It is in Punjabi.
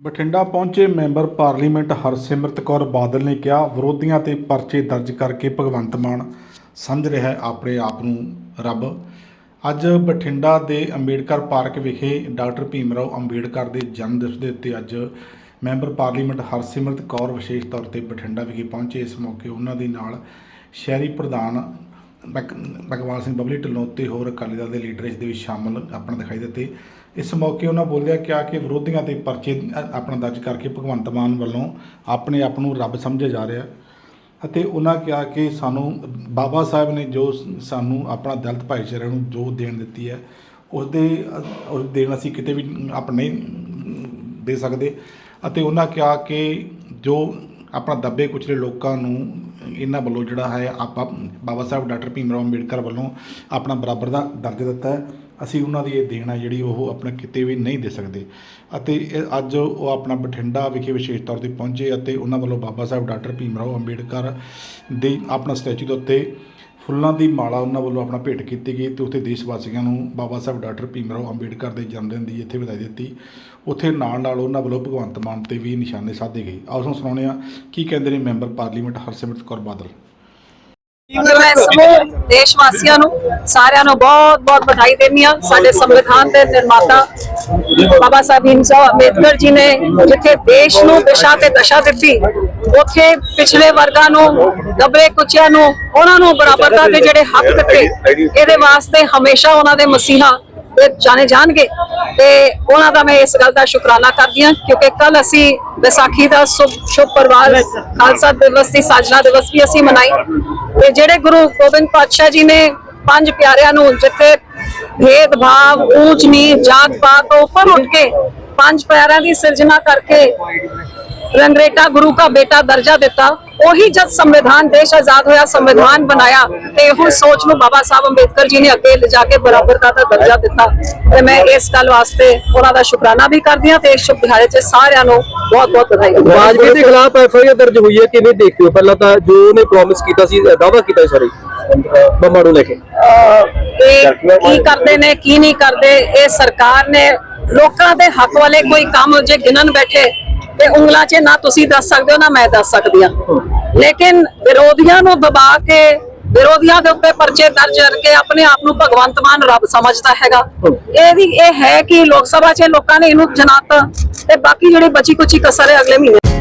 ਬਠਿੰਡਾ ਪਹੁੰਚੇ ਮੈਂਬਰ ਪਾਰਲੀਮੈਂਟ ਹਰਸਿਮਰਤ ਕੌਰ ਬਾਦਲ ਨੇ ਕਿਹਾ, ਵਿਰੋਧੀਆਂ ਤੇ ਪਰਚੇ ਦਰਜ ਕਰਕੇ ਭਗਵੰਤ ਮਾਨ ਸਮਝ ਰਿਹਾ ਹੈ ਆਪਣੇ ਆਪ ਨੂੰ ਰੱਬ। ਅੱਜ ਬਠਿੰਡਾ ਦੇ ਅੰਬੇਡਕਰ ਪਾਰਕ ਵਿਖੇ ਡਾਕਟਰ ਭੀਮ ਰਾਓ ਅੰਬੇਡਕਰ ਦੇ ਜਨਮ ਦਿਵਸ ਦੇ ਉੱਤੇ ਅੱਜ ਮੈਂਬਰ ਪਾਰਲੀਮੈਂਟ ਹਰਸਿਮਰਤ ਕੌਰ ਵਿਸ਼ੇਸ਼ ਤੌਰ ਤੇ ਬਠਿੰਡਾ ਵਿਖੇ ਪਹੁੰਚੇ। ਇਸ ਮੌਕੇ ਉਹਨਾਂ ਦੇ ਨਾਲ ਸ਼ਹਿਰੀ ਪ੍ਰਧਾਨ ਭਗਵਾਨ ਸਿੰਘ ਬਬਲੀ ਢਿੱਲੋਂ ਤੇ ਹੋਰ ਅਕਾਲੀ ਦਲ ਦੇ ਲੀਡਰ ਇਸ ਦੇ ਵਿੱਚ ਸ਼ਾਮਲ ਆਪਣਾ ਦਿਖਾਈ ਦਿੱਤੇ। ਇਸ ਮੌਕੇ ਉਹਨਾਂ ਬੋਲਿਆ ਕਿਹਾ ਕਿ ਵਿਰੋਧੀਆਂ ਤੇ ਪਰਚੇ ਆਪਣਾ ਦਰਜ ਕਰਕੇ ਭਗਵੰਤ ਮਾਨ ਵੱਲੋਂ ਆਪਣੇ ਆਪ ਨੂੰ ਰੱਬ ਸਮਝਿਆ ਜਾ ਰਿਹਾ। ਅਤੇ ਉਹਨਾਂ ਕਿਹਾ ਕਿ ਸਾਨੂੰ, ਬਾਬਾ ਸਾਹਿਬ ਨੇ ਜੋ ਸਾਨੂੰ ਆਪਣਾ ਦਲਿਤ ਭਾਈਚਾਰੇ ਨੂੰ ਜੋ ਦੇਣ ਦਿੱਤੀ ਹੈ ਉਸ ਦੇ ਉਸ ਦੇਣ ਅਸੀਂ ਕਿਤੇ ਵੀ ਆਪਣੇ ਦੇ ਸਕਦੇ। ਅਤੇ ਉਹਨਾਂ ਕਿਹਾ ਕਿ ਜੋ ਆਪਣਾ ਦੱਬੇ ਕੁਚਲੇ ਲੋਕਾਂ ਨੂੰ, ਇਹਨਾਂ ਵੱਲੋਂ ਜਿਹੜਾ ਹੈ, ਆਪਾ ਬਾਬਾ ਸਾਹਿਬ ਡਾਕਟਰ ਭੀਮ ਰਾਓ ਅੰਬੇਡਕਰ ਵੱਲੋਂ ਆਪਣਾ ਬਰਾਬਰ ਦਾ ਦਰਜਾ ਦਿੱਤਾ ਹੈ। ਅਸੀਂ ਉਹਨਾਂ ਦੀ ਇਹ ਦੇਣ ਹੈ ਜਿਹੜੀ ਉਹ ਆਪਣਾ ਕਿਤੇ ਵੀ ਨਹੀਂ ਦੇ ਸਕਦੇ। ਅਤੇ ਇਹ ਅੱਜ ਉਹ ਆਪਣਾ ਬਠਿੰਡਾ ਵਿਖੇ ਵਿਸ਼ੇਸ਼ ਤੌਰ ਤੇ ਪਹੁੰਚੇ ਅਤੇ ਉਹਨਾਂ ਵੱਲੋਂ ਬਾਬਾ ਸਾਹਿਬ ਡਾਕਟਰ ਭੀਮ ਰਾਓ ਅੰਬੇਡਕਰ ਦੇ ਆਪਣਾ ਸਟੈਚੂ ਦੇ ਉੱਤੇ ਫੁੱਲਾਂ ਦੀ ਮਾਲਾ ਉਹਨਾਂ ਵੱਲੋਂ ਆਪਣਾ ਭੇਟ ਕੀਤੀ ਗਈ ਤੇ ਉੱਥੇ ਦੇਸ਼ ਵਾਸੀਆਂ ਨੂੰ ਬਾਬਾ ਸਾਹਿਬ ਡਾਕਟਰ ਭੀਮ ਰਾਓ ਅੰਬੇਡਕਰ ਦੇ ਜਨਮ ਦਿਨ ਦੀ ਇੱਥੇ ਵਧਾਈ ਦਿੱਤੀ। ਉੱਥੇ ਨਾਲ ਨਾਲ ਉਹਨਾਂ ਵੱਲੋਂ ਭਗਵੰਤ ਮਾਨ ਤੇ ਵੀ ਨਿਸ਼ਾਨੇ ਸਾਧੇ ਗਏ। ਆਓ ਤੁਹਾਨੂੰ ਸੁਣਾਉਂਦੇ ਹਾਂ ਕੀ ਕਹਿੰਦੇ ਨੇ ਮੈਂਬਰ ਪਾਰਲੀਮੈਂਟ ਹਰਸਿਮਰਤ ਕੌਰ ਬਾਦਲ। ਮੈਂ ਸਮੂਹ ਦੇਸ਼ ਵਾਸੀਆਂ ਨੂੰ, ਸਾਰਿਆਂ ਨੂੰ ਬਹੁਤ ਬਹੁਤ ਵਧਾਈ ਦਿੰਦੀ ਹਾਂ। ਸਾਡੇ ਸੰਵਿਧਾਨ ਦੇ ਨਿਰਮਾਤਾ ਬਾਬਾ ਸਾਹਿਬ ਭੀਮ ਰਾਓ ਅੰਬੇਦਕਰ ਜੀ ਨੇ ਜਿੱਥੇ ਦੇਸ਼ ਨੂੰ ਦਿਸ਼ਾ ਤੇ ਦਸ਼ਾ ਦਿੱਤੀ ਉੱਥੇ ਪਿਛਲੇ ਵਰਗਾਂ ਨੂੰ ਦਬਰੇ ਕੁਚਿਆਂ ਨੂੰ, ਉਹਨਾਂ ਨੂੰ ਬਰਾਬਰਤਾ ਦੇ ਜਿਹੜੇ ਹੱਕ ਦਿੱਤੇ, ਇਹਦੇ ਵਾਸਤੇ ਹਮੇਸ਼ਾ ਉਹਨਾਂ ਦੇ ਮਸੀਹਾ ਜਾਣੇ ਜਾਣਗੇ। ਤੇ ਉਹਨਾਂ ਦਾ ਮੈਂ ਇਸ ਗੱਲ ਦਾ ਸ਼ੁਕਰਾਨਾ ਕਰਦੀ ਹਾਂ, ਕਿਉਂਕਿ ਕੱਲ ਅਸੀਂ ਵਿਸਾਖੀ ਦਾ ਸ਼ੁਭ ਸ਼ੁਭ ਖਾਲਸਾ ਦਿਵਸ ਦੀ ਸਾਜਨਾ ਦਿਵਸ ਵੀ ਅਸੀਂ ਮਨਾਈ। ਤੇ ਜਿਹੜੇ ਗੁਰੂ ਗੋਬਿੰਦ ਪਾਤਸ਼ਾਹ ਜੀ ਨੇ ਪੰਜ ਪਿਆਰਿਆਂ ਨੂੰ ਜਿੱਥੇ ਭੇਦਭਾਵ ਊਚ ਨੀਚ ਜਾਤ ਪਾਤ ਤੋਂ ਉੱਪਰ ਉੱਠ ਕੇ ਪੰਜ ਪਿਆਰਿਆਂ ਦੀ ਸਿਰਜਣਾ ਕਰਕੇ ਰੰਗਰੇਟਾ ਗੁਰੂ ਦਾ ਬੇਟਾ ਦਰਜਾ ਦਿੱਤਾ। ਉਹੀ ਜਦ ਸੰਵਿਧਾਨ ਦੇਸ਼ ਆਜ਼ਾਦ ਹੋਇਆ ਸੰਵਿਧਾਨ ਬਣਾਇਆ ਤੇ ਹੁਣ ਸੋਚ ਨੂੰ ਬਾਬਾ ਸਾਹਿਬ ਅੰਬੇਦਕਰ ਜੀ ਨੇ ਅੱਗੇ ਲਿਜਾ ਕੇ ਬਰਾਬਰਤਾ ਦਾ ਦਰਜਾ ਦਿੱਤਾ। ਤੇ ਮੈਂ ਇਸ ਗੱਲ ਵਾਸਤੇ ਉਹਨਾਂ ਦਾ ਸ਼ੁਕਰਾਨਾ ਵੀ ਕਰਦੀ ਹਾਂ ਤੇ ਇਸ ਸ਼ੁਭ ਦਿਹਾੜੇ 'ਚ ਸਾਰਿਆਂ ਨੂੰ ਬਹੁਤ ਬਹੁਤ ਵਧਾਈ। ਵਾਜਪੇਈ ਦੇ ਖਿਲਾਫ ਐਫਆਈਆਰ ਦਰਜ ਹੋਈ ਹੈ ਕਿਵੇਂ ਦੇਖਦੇ ਹੋ? ਪਹਿਲਾਂ ਤਾਂ ਜੋ ਉਹਨੇ ਪ੍ਰੋਮਿਸ ਕੀਤਾ ਸੀ ਦਾਵਾ ਕੀਤਾ ਸੌਰੀ ਬੰਮਾ ਨੂੰ ਲੈ ਕੇ। ਇਹ ਕੀ ਕਰਦੇ ਨੇ ਕੀ ਨਹੀਂ ਕਰਦੇ ਇਹ ਸਰਕਾਰ ਨੇ ਲੋਕਾਂ ਦੇ ਹੱਕ ਵਾਲੇ ਕੋਈ ਕੰਮ ਜੇ ਗਿਣਨ ਬੈਠੇ ਤੇ ਉਂਗਲਾਂ 'ਚ ਨਾ ਤੁਸੀਂ ਦੱਸ ਸਕਦੇ ਹੋ, ਨਾ ਮੈਂ ਦੱਸ ਸਕਦੀ ਹਾਂ। ਲੇਕਿਨ ਵਿਰੋਧੀਆਂ ਨੂੰ ਦਬਾ ਕੇ, ਵਿਰੋਧੀਆਂ ਦੇ ਉੱਤੇ ਪਰਚੇ ਦਰਜ ਕਰਕੇ ਆਪਣੇ ਆਪ ਨੂੰ ਭਗਵੰਤ ਮਾਨ ਰੱਬ ਸਮਝਦਾ ਹੈਗਾ। ਇਹ ਵੀ ਇਹ ਹੈ ਕਿ ਲੋਕ ਸਭਾ 'ਚ ਲੋਕਾਂ ਨੇ ਇਹਨੂੰ ਜਨਾਤਾ ਤੇ ਬਾਕੀ ਜਿਹੜੀ ਬਚੀ ਕੁਚੀ ਕਸਰ ਹੈ ਅਗਲੇ ਮਹੀਨੇ